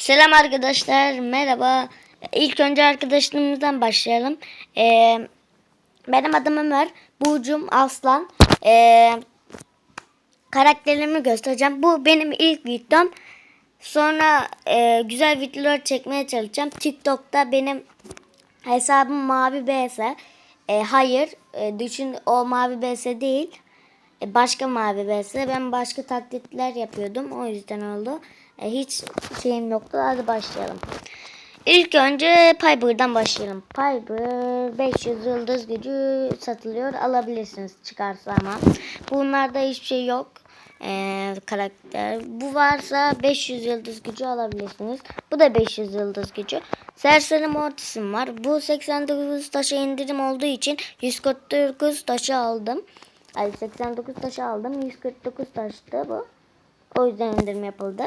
Selam arkadaşlar, merhaba. İlk önce arkadaşlarımızdan başlayalım. Ee, benim adım Ömer, Burcum Aslan. Ee, karakterlerimi göstereceğim. Bu benim ilk videom. Sonra e, güzel videolar çekmeye çalışacağım. TikTok'ta benim hesabım Mavi BS. E, hayır, e, düşün o Mavi BS değil. E, başka Mavi BS. Ben başka taklitler yapıyordum. O yüzden oldu. E, hiç şeyim yoktu. Hadi başlayalım. İlk önce Piper'dan başlayalım. Piper 500 yıldız gücü satılıyor. Alabilirsiniz çıkarsa ama. Bunlarda hiçbir şey yok. Ee, karakter. Bu varsa 500 yıldız gücü alabilirsiniz. Bu da 500 yıldız gücü. Serseri Mortis'im var. Bu 89 taşa indirim olduğu için 149 taşı aldım. Ay 89 taşı aldım. 149 taştı bu. O yüzden indirim yapıldı.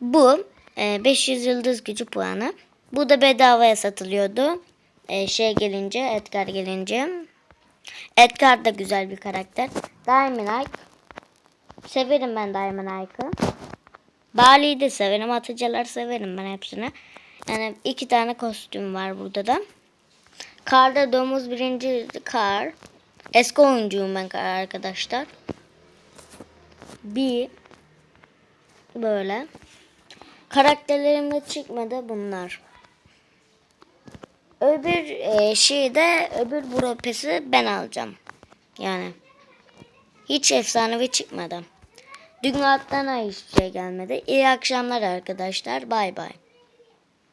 Bu e, 500 yıldız gücü puanı. Bu da bedavaya satılıyordu. E, şey gelince, Edgar gelince. Edgar da güzel bir karakter. Diamond Ike. Severim ben Diamond Ike'ı. Bali'yi de severim. Atıcılar severim ben hepsini. Yani iki tane kostüm var burada da. Karda domuz birinci kar. Eski oyuncuyum ben arkadaşlar. Bir böyle. Karakterlerimde çıkmadı bunlar. Öbür e, şeyde öbür bropesi ben alacağım. Yani hiç efsanevi çıkmadı. Dünyadan hiçbir şey gelmedi. İyi akşamlar arkadaşlar. Bay bay.